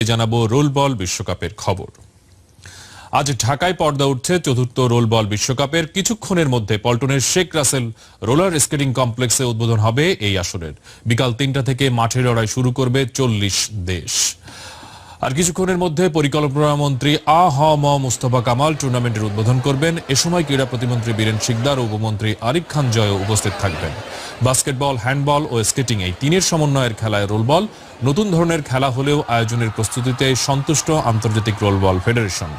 জানাব roll ball বিশ্বকাপের খবর। আজ ঢাকায় পর্দা উঠছে চতুর্থ রোল বল বিশ্বকাপের। কিছুক্ষণের মধ্যে পল্টনের শেখ রাসেল রোলার স্কেটিং কমপ্লেক্সে উদ্বোধন হবে এই আসরের। বিকাল তিনটা থেকে মাঠের লড়াই শুরু করবে চল্লিশ দেশ। আর কিছুক্ষণের মধ্যে পরিকল্পনা মন্ত্রী আ হ ম মুস্তফা কামাল টুর্নামেন্টের উদ্বোধন করবেন। এ সময় ক্রীড়া প্রতিমন্ত্রী বীরেন শিকদার ও উপমন্ত্রী আরিফ খান জয় উপস্থিত থাকবেন। বাস্কেটবল, হ্যান্ডবল ও স্কেটিং এই তিনের সমন্বয়ের খেলায় রোলবল নতুন ধরনের খেলা হলেও আয়োজনের প্রস্তুতিতে সন্তুষ্ট আন্তর্জাতিক রোলবল ফেডারেশন।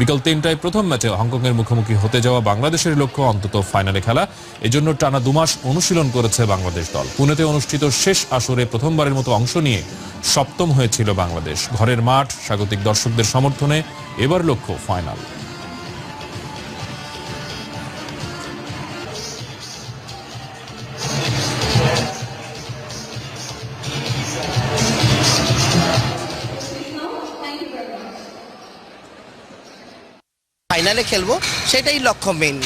বিকাল তিনটায় প্রথম ম্যাচে হংকংয়ের মুখোমুখি হতে যাওয়া বাংলাদেশের লক্ষ্য অন্তত ফাইনালে খেলা। এজন্য টানা দুমাস অনুশীলন করেছে বাংলাদেশ দল। পুনেতে অনুষ্ঠিত শেষ আসরে প্রথমবারের মতো অংশ নিয়ে সপ্তম হয়েছিল বাংলাদেশ। ঘরের মাঠ, স্বাগতিক দর্শকদের সমর্থনে এবার লক্ষ্য ফাইনাল। ফাইনালে খেলব সেটাই লক্ষ্য মেন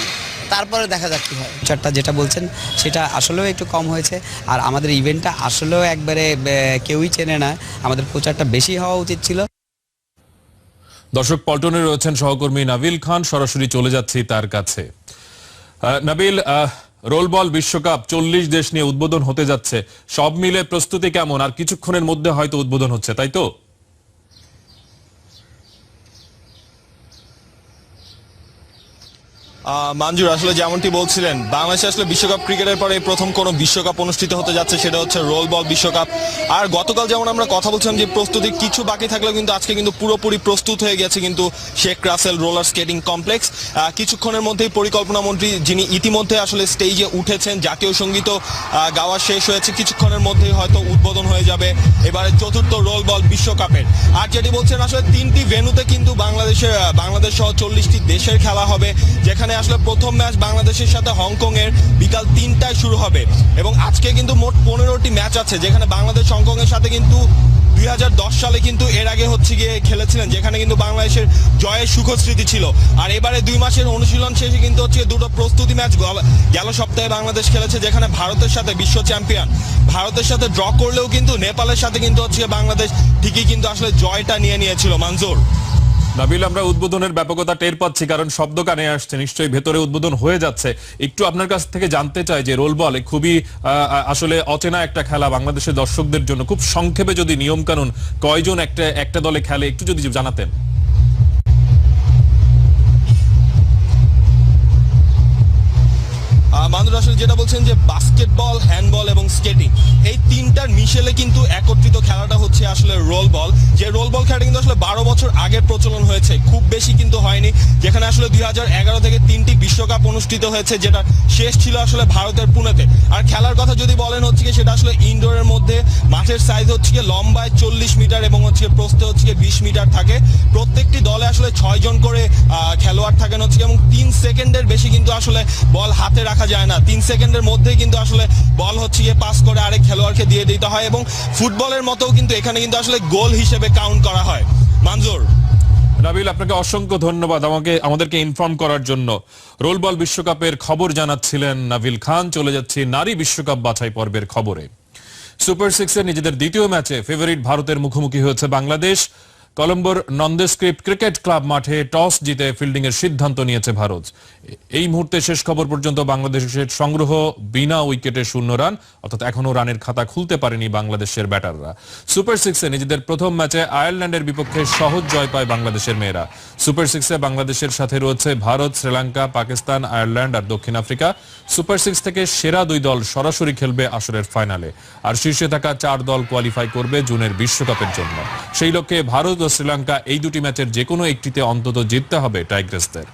তারপরে দেখা যাক কি হয়। ফিচারটা যেটা বলছেন সেটা আসলেও একটু কম হয়েছে। আর আমাদের ইভেন্টটা আসলেও একবারে কেউই চেনে না। আমাদের প্রচারটা বেশি হওয়া উচিত ছিল। দর্শক পল্টনে রয়েছেন সহকর্মী নাবিল খান। সরাসরি চলে যাচ্ছি তার কাছে। আহ, নাবিল আহ, রোল বল বিশ্বকাপ চল্লিশ দেশ নিয়ে উদ্বোধন হতে যাচ্ছে। সব মিলে প্রস্তুতি কেমন? আর কিছুক্ষণের মধ্যে হয়তো উদ্বোধন হচ্ছে তাই তো? মানজুর আসলে যেমনটি বলছিলেন বাংলাদেশে আসলে বিশ্বকাপ ক্রিকেটের পরে প্রথম কোনো বিশ্বকাপ অনুষ্ঠিত হতে যাচ্ছে সেটা হচ্ছে রোল বল বিশ্বকাপ। আর গতকাল যেমন আমরা কথা বলছিলাম যে প্রস্তুতি কিছু বাকি থাকলেও কিন্তু আজকে কিন্তু পুরোপুরি প্রস্তুত হয়ে গেছে কিন্তু Sheikh Russel roller skating complex. কিছুক্ষণের মধ্যেই পরিকল্পনা মন্ত্রী যিনি ইতিমধ্যে আসলে স্টেজে উঠেছেন জাতীয় সঙ্গীতও আহ, গাওয়া শেষ হয়েছে কিছুক্ষণের মধ্যেই হয়তো উদ্বোধন হয়ে যাবে এবারে চতুর্থ রোল বল বিশ্বকাপের। আর যেটি বলছেন আসলে তিনটি ভেন্যুতে কিন্তু বাংলাদেশের বাংলাদেশ সহ চল্লিশটি দেশের খেলা হবে যেখানে আসলে প্রথম ম্যাচ বাংলাদেশের সাথে হংকং এর বিকাল তিনটায় শুরু হবে। এবং আজকে কিন্তু মোট পনেরোটি ম্যাচ আছে, যেখানে বাংলাদেশ হংকং এর সাথে কিন্তু দু হাজার দশ সালে কিন্তু এর আগে হচ্ছে গিয়ে খেলেছিলেন, যেখানে কিন্তু বাংলাদেশের জয়ের সুখ স্মৃতি ছিল। আর এবারে দুই মাসের অনুশীলন শেষে কিন্তু হচ্ছে দুটো প্রস্তুতি ম্যাচ গেল সপ্তাহে বাংলাদেশ খেলেছে, যেখানে ভারতের সাথে বিশ্ব চ্যাম্পিয়ন। ভারতের সাথে ড্র করলেও কিন্তু নেপালের সাথে কিন্তু হচ্ছে বাংলাদেশ ঠিকই কিন্তু আসলে জয়টা নিয়ে নিয়েছিল মঞ্জুর নাবিল, আমরা উদ্বোধনের ব্যাপকতা টের পাচ্ছি, কারণ শব্দ কানে আসছে। নিশ্চয়ই ভেতরে উদ্বোধন হয়ে যাচ্ছে। একটু আপনার কাছ থেকে জানতে চাই যে রোল বল খুবই আসলে অচেনা একটা খেলা বাংলাদেশের দর্শকদের জন্য। খুব সংক্ষেপে যদি নিয়ম কানুন কয়জন একটা একটা দলে খেলে, একটু যদি জানাতেন। মানুষ আসলে যেটা বলছেন যে বাস্কেটবল হ্যান্ডবল এবং স্কেটিং এই তিনটার মিশেলে কিন্তু একত্রিত খেলাটা হচ্ছে আসলে রোল বল যে রোল বল খেলাটা কিন্তু আসলে বারো বছর আগে প্রচলন হয়েছে, খুব বেশি কিন্তু হয়নি, যেখানে আসলে দুই হাজার এগারো থেকে তিনটি বিশ্বকাপ অনুষ্ঠিত হয়েছে, যেটা শেষ ছিল আসলে ভারতের পুনেতে। আর খেলার কথা যদি বলেন হচ্ছে কি, সেটা আসলে ইনডোরের মধ্যে, মাঠের সাইজ হচ্ছে কি লম্বায় চল্লিশ মিটার এবং হচ্ছে প্রস্থে হচ্ছে কি বিশ মিটার থাকে। প্রত্যেকটি দলে আসলে ছয় জন করে খেলোয়াড় থাকেন হচ্ছে এবং তিন সেকেন্ডের বেশি কিন্তু আসলে বল হাতে রাখা যায় না। তিন সেকেন্ডের মধ্যেই কিন্তু আসলে বল হচ্ছে গিয়ে পাস করে আরেক খেলোয়াড়কে দিয়ে দিতে হয় এবং ফুটবলের মতো কিন্তু এখানে কিন্তু আসলে গোল হিসেবে কাউন্ট করা হয়। মানজুর। আপনাকে অসংখ্য ধন্যবাদ আমাকে, আমাদেরকে ইনফর্ম করার জন্য। রোল বল বিশ্বকাপের খবর জানাচ্ছিলেন নাবিল খান। চলে যাচ্ছি নারী বিশ্বকাপ বাছাই পর্বের খবরে। সুপার সিক্সের নিজেদের দ্বিতীয় ম্যাচে ফেভারিট ভারতের মুখোমুখি হয়েছে বাংলাদেশ। কলম্বোর নন্দেস্ক্রিপ্ট ক্রিকেট ক্লাব মাঠে টস জিতে ফিল্ডিং এর সিদ্ধান্ত নিয়েছে ভারত। এই মুহূর্তে শেষ খবর পর্যন্ত বাংলাদেশের সংগ্রহ বিনা উইকেটে শূন্য রান, অর্থাৎ এখনও রানের খাতা খুলতে পারেনি বাংলাদেশের ব্যাটাররা। সুপার সিক্সে নিজেদের প্রথম ম্যাচে আয়ারল্যান্ডের বিপক্ষে সহজ জয় পায় বাংলাদেশের মেয়েরা। সুপার সিক্সে বাংলাদেশের সাথে রয়েছে ভারত, শ্রীলঙ্কা, পাকিস্তান, আয়ারল্যান্ড আর দক্ষিণ আফ্রিকা। সুপার সিক্স থেকে সেরা দুই দল সরাসরি খেলবে আসরের ফাইনালে। আর শীর্ষে থাকা চার দল কোয়ালিফাই করবে জুনের বিশ্বকাপের জন্য। সেই লক্ষ্যে ভারত ও শ্রীলঙ্কা এই দুটি ম্যাচের যে কোনো একটিতে অন্তত জিততে হবে টাইগ্রেসদের।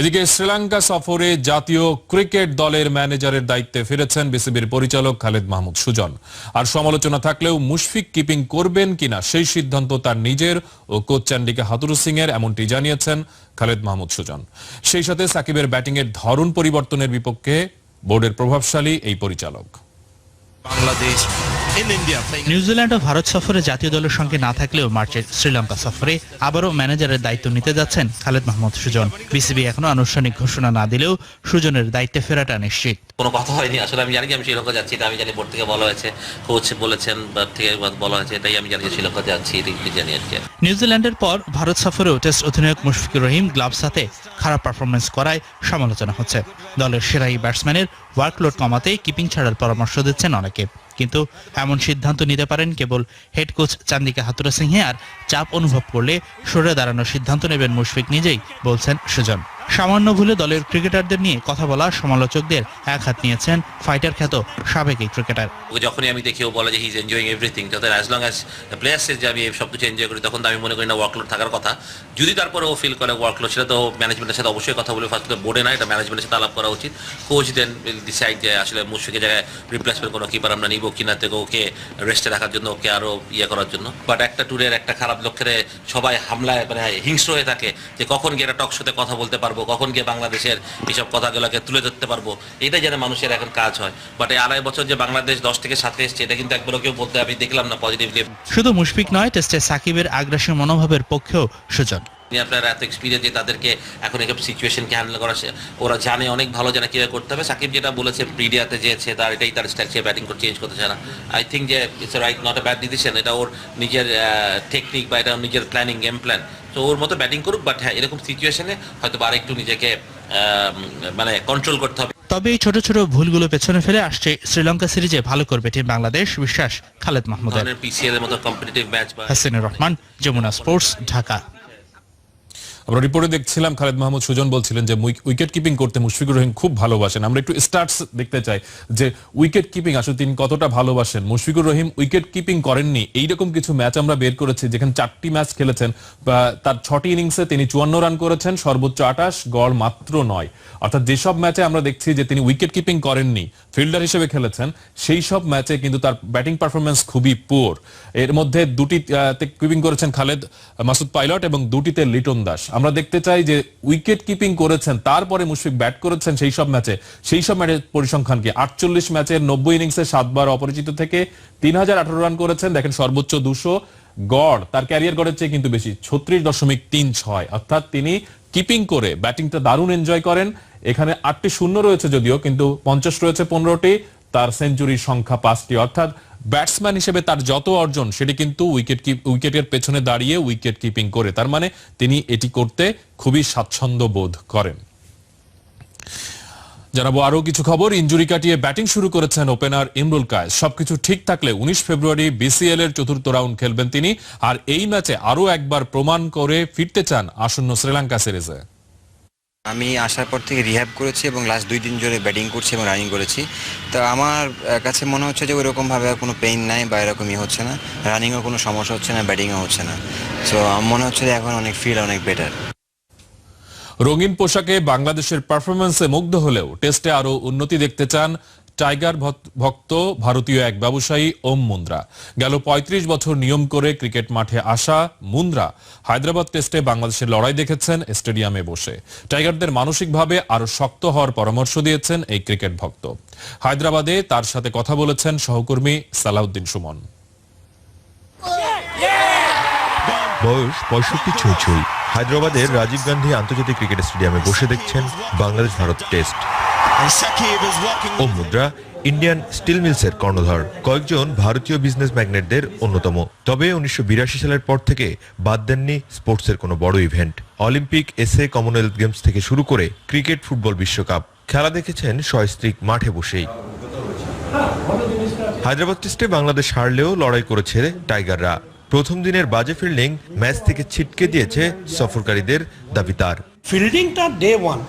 এদিকে শ্রীলঙ্কা সফরে জাতীয় ক্রিকেট দলের ম্যানেজারের দায়িত্বে ফিরেছেন বিসিবির পরিচালক খালেদ মাহমুদ সুজন। আর সমালোচনা থাকলেও মুশফিক কিপিং করবেন কিনা সেই সিদ্ধান্ত তার নিজের ও কোচ চান্ডিকা হাতুরু সিং এর এমনটি জানিয়েছেন খালেদ মাহমুদ সুজন। সেই সাথে সাকিবের ব্যাটিং এর ধরন পরিবর্তনের বিপক্ষে বোর্ডের প্রভাবশালী এই পরিচালক। বাংলাদেশ. নিউজিল্যান্ড ও ভারত সফরে জাতীয় দলের সঙ্গে না থাকলেও মার্চের শ্রীলঙ্কা সফরে আবারও ম্যানেজারের দায়িত্ব নিতে যাচ্ছেন খালেদ মাহমুদ সুজন। বিসিবি এখনও আনুষ্ঠানিক ঘোষণা না দিলেও সুজনের দায়িত্বে ফেরাটা নিশ্চিত। কোনো কথা হয়নি আসলে আমি জানি যে আমি শ্রীলঙ্কা যাচ্ছি এটা আমি জানি বোর্ড থেকে বলা হয়েছে কোচ বলেছেন বা থেকে বলা হয়েছে এটাই আমি জানি যে শ্রীলঙ্কা যাচ্ছি এটাই জানি আর কি। নিউজিল্যান্ডের পর ভারত সফরেও টেস্ট অধিনায়ক মুশফিকুর রহিম গ্লাভস হাতে খারাপ পারফরমেন্স করায় সমালোচনা হচ্ছে। দলের সেরা এই ব্যাটসম্যানের ওয়ার্কলোড কমাতে কিপিং ছাড়ার পরামর্শ দিচ্ছেন অনেকে। কিন্তু এমন সিদ্ধান্ত নিতে পারেন কেবল হেড কোচ চান্দিকা হাতুরা সিংহে আর চাপ অনুভব করলে সরে দাঁড়ানোর সিদ্ধান্ত নেবেন মুশফিক নিজেই, বলছেন সুজন। সামান্য ভুলে দলের ক্রিকেটারদের নিয়ে কথা বলা সমালোচকদের এক হাত নিয়েছেন ফাইটার খ্যাত সাবেক এই ক্রিকেটার যখনই আমি দেখি ও বলে যে হি ইজ এনজয়িং এভরিথিং যাতে অ্যাজ লং অ্যাজ প্লেয়ার্স যে আমি সব কিছু এনজয় করি, তখন তো আমি মনে করি না ওয়ার্কলোড থাকার কথা। যদি তারপরে ও ফিল করে ওয়ার্কলোড সেটা তো ম্যানেজমেন্টের সাথে অবশ্যই কথা বলে ফার্স্ট বোর্ডে না, এটা ম্যানেজমেন্টের সাথে আলাপ করা উচিত। কোচ দেন ডিসাইড যে আসলে মুশফিকের জায়গায় রিপ্লেসমেন্ট কোনো কিপার আমরা নিব কিনা থেকে ওকে রেস্টে রাখার জন্য, ওকে আরও ইয়ে করার জন্য। বাট একটা ট্যুরের একটা খারাপ লক্ষ্যে সবাই হামলায় মানে হিংস্র হয়ে থাকে যে কখন গিয়ে একটা টক শোতে কথা বলতে পারব কখন গিয়ে বাংলাদেশের এইসব কথাগুলোকে তুলে ধরতে পারব এটাই যেন মানুষের এখন কাজ হয়। বাট এই আড়াই বছর যে বাংলাদেশ দশ থেকে সাথে এসছে, এটা কিন্তু একবারও কেউ বলতে, আমি দেখলাম না পজিটিভলি শুধু মুশফিক নয় টেস্টে সাকিবের আগ্রাসী মনোভাবের পক্ষেও সুজন আপনার এত এক্সপিরিয়েন্স যে তাদেরকে এখন এসব সিচুয়েশনকে হ্যান্ডেল করা ওরা জানে অনেক ভালো জানে কীভাবে করতে হবে। সাকিব যেটা বলেছে প্রিডিয়াতে যেয়েছে তার এটাই তার স্টাইল সে ব্যাটিং করে চেঞ্জ করতে চায় না। আই থিঙ্ক যে it's right not a bad decision এটা ওর নিজের টেকনিক বা এটা নিজের প্ল্যানিং গেম প্ল্যান তো ওর মতো ব্যাটিং করুক বাট হ্যাঁ এরকম সিচুয়েশনে হয়তো বা আরেকটু নিজেকে মানে কন্ট্রোল করতে হবে। তবে এই ছোট ছোট ভুলগুলো পেছনে ফেলে আসছে শ্রীলঙ্কা সিরিজে ভালো করবে টিম বাংলাদেশ বিশ্বাস খালেদ মাহমুদের। ধরনের পিসিএল এর মতো কম্পিটিটিভ ম্যাচ বা হাসিনুর রহমান যমুনা স্পোর্টস ঢাকা। আমরা রিপোর্টে দেখছিলাম খালেদ মাহমুদ সুজন বলছিলেন যে উইকেট কিপিং করতে মুশফিকুর রহিম খুব ভালোবাসেন। আমরা একটু স্টার্টস দেখতে চাই যে উইকেট কিপিং আসলে তিনি কতটা ভালোবাসেন। মুশফিকুর রহিম উইকেট কিপিং করেননি। এইরকম কিছু ম্যাচ আমরা বের করেছি যেখানে চারটি ম্যাচ খেলেছেন। তার ছটি ইনিংসে তিনি চুয়ান্ন রান করেছেন, সর্বোচ্চ আটাশ, গড় মাত্র নয়। অর্থাৎ যেসব ম্যাচে আমরা দেখছি যে তিনি উইকেট কিপিং করেননি ফিল্ডার হিসেবে খেলেছেন, সেই সব ম্যাচে কিন্তু তার ব্যাটিং পারফরমেন্স খুবই পুয়ার এর মধ্যে দুটি কিপিং করেছেন খালেদ, মাসুদ পাইলট এবং দুটিতে লিটন দাস। আমরা দেখতে চাই যে উইকেট কিপিং করেছেন, তারপরে মুশফিক ব্যাট করেছেন সেই সব ম্যাচে সেই সব ম্যাচের পরিসংখ্যান কি আটচল্লিশ ম্যাচের নব্বই ইনিংসে সাতবার অপরিচিত থেকে তিন হাজার আঠারো রান করেছেন। দেখেন সর্বোচ্চ দুশো গড়। তার ক্যারিয়ার গড়ের চেয়ে কিন্তু বেশি, ছত্রিশ দশমিক তিন ছয়। অর্থাৎ তিনি কিপিং করে ব্যাটিংটা দারুণ এনজয় করেন। এখানে আটটি শূন্য রয়েছে যদিও, কিন্তু পঞ্চাশ রয়েছে পনেরোটি। তার সেঞ্চুরির সংখ্যা পাঁচটি। অর্থাৎ ব্যাটসম্যান হিসেবে তার যত অর্জন, সেটি কিন্তু উইকেট উইকেটের পেছনে দাঁড়িয়ে উইকেট কিপিং করে। তার মানে তিনি এটি করতে খুবই স্বাচ্ছন্দ্য বোধ করেন। জানাব আরও কিছু খবর। ইঞ্জুরি কাটিয়ে ব্যাটিং শুরু করেছেন ওপেনার ইমরুল কায়েস। সবকিছু ঠিক থাকলে উনিশ ফেব্রুয়ারি বিসিএল এর চতুর্থ রাউন্ড খেলবেন তিনি। আর এই ম্যাচে আরও একবার প্রমাণ করে ফিরতে চান আসন্ন শ্রীলঙ্কা সিরিজে। আমি আসার পর থেকে রিহ্যাব করেছি এবং লাস্ট দুই দিন ধরে ব্যাটিং করছি এবং রানিং করেছি। তো আমার কাছে মনে হচ্ছে যে ওইরকমভাবে কোনো পেইন নাই বা এরকমই হচ্ছে না। রানিংও কোনো সমস্যা হচ্ছে না ব্যাটিংও হচ্ছে না। সো আমার মনে হচ্ছে যে এখন অনেক ফিল অনেক বেটার রঙিন পোশাকে বাংলাদেশের পারফরমেন্সে মুগ্ধ হলেও টেস্টে আরও উন্নতি দেখতে চান টাইগার ভক্ত- ভারতীয় এক ব্যবসায়ী ওম মুন্দ্রা। গেল ৩৫ বছর নিয়ম করে ক্রিকেট মাঠে আসা মুন্দ্রা হায়দ্রাবাদ টেস্টে বাংলাদেশের লড়াই দেখেছেন স্টেডিয়ামে বসে। টাইগারদের মানসিকভাবে আরও শক্ত হওয়ার পরামর্শ দিয়েছেন এই ক্রিকেট ভক্ত। হায়দ্রাবাদে তার সাথে কথা বলেছেন সহকর্মী সালাউদ্দিন সুমন। বয়স পঁয়ষট্টি ছুঁই হায়দ্রাবাদের রাজীব গান্ধী আন্তর্জাতিক ক্রিকেট স্টেডিয়ামে বসে দেখছেন বাংলাদেশ ভারত টেস্ট। ও মুদ্রা ইন্ডিয়ান স্টিল মিলসের কর্ণধার। কয়েকজন ভারতীয় বিজনেস ম্যাগনেটদের অন্যতম। তবে উনিশশো বিরাশি সালের পর থেকে বাদ দেননি স্পোর্টসের কোনো বড় event Olympic SA Commonwealth games থেকে শুরু করে ক্রিকেট ফুটবল বিশ্বকাপ। খেলা দেখেছেন সস্ত্রীক মাঠে বসেই। হায়দ্রাবাদ টেস্টে বাংলাদেশ হারলেও লড়াই করেছে টাইগাররা। প্রথম দিনের বাজে ফিল্ডিং ম্যাচ থেকে ছিটকে দিয়েছে সফরকারীদের দাবি তার। ফিল্ডিংটা day one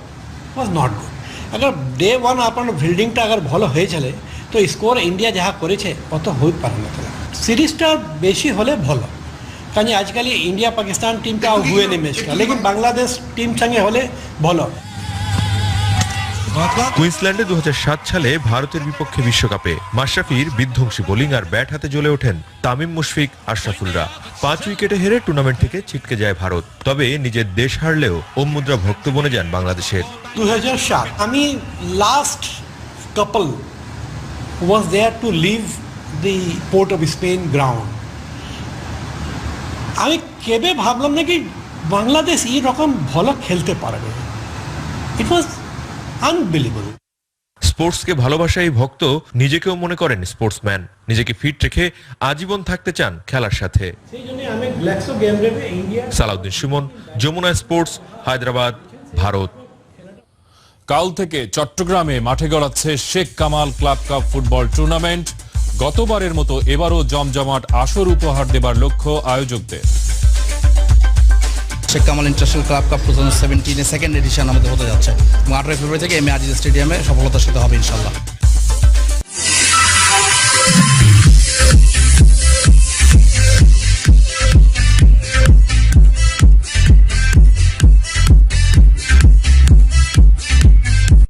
was not good અગર ডে ওয়ান আপনার ফিল্ডিংটা আগে ভালো হয়েছিল তো স্কোর ইন্ডিয়া যা করেছে অত হয়ে পারল না সিরিজটা বেশি হলে ভালো কারণ আজকাল ইন্ডিয়া পাকিস্তান টিমটা হুয়ে নেই ম্যাচটা বাংলাদেশ টিম সঙ্গে হলে ভালো কুইন্সল্যান্ডে দু সালে ভারতের বিপক্ষে বিশ্বকাপে মাশরাফির বিধ্বংসী বোলিং আর ব্যাট হাতে জ্বলে ওঠেন তামিম মুশফিক আশরাফুলরা। পাঁচ উইকেটে হেরে টুর্নামেন্ট থেকে ছিটকে যায় ভারত। তবে নিজের দেশ হারলেও ওম মুদ্রা ভক্ত বনে যান বাংলাদেশের। দু আমি last couple was there to leave the port of Spain ground আমি কেবে ভাবলাম না কি বাংলাদেশ এই রকম ভালো খেলতে পারবে? ইট ওয়াজ আনবিলিভেবল স্পোর্টসকে ভালোবাসা এই ভক্ত নিজেকেও মনে করেন স্পোর্টসম্যান। নিজেকে ফিট রেখে আজীবন থাকতে চান খেলার সাথে। সেই জন্য আমি গ্ল্যাক্সো গেম রেপে ইন্ডিয়া সালাউদ্দিন সুমন যমুনা স্পোর্টস হায়দ্রাবাদ ভারত। কাল থেকে চট্টগ্রামে মাঠে গড়াচ্ছে Sheikh Kamal club cup football tournament. গতবারের মতো এবারও জমজমাট আসর উপহার দেবার লক্ষ্য আয়োজকদের। Sheikh Kamal international club cup two thousand সেভেন্টিনে second edition আমাদের হতে যাচ্ছে। এবং আঠারোই ফেব্রুয়ারি থেকে এম আজিজ স্টেডিয়ামে সফলতার সাথে হবে ইনশাল্লাহ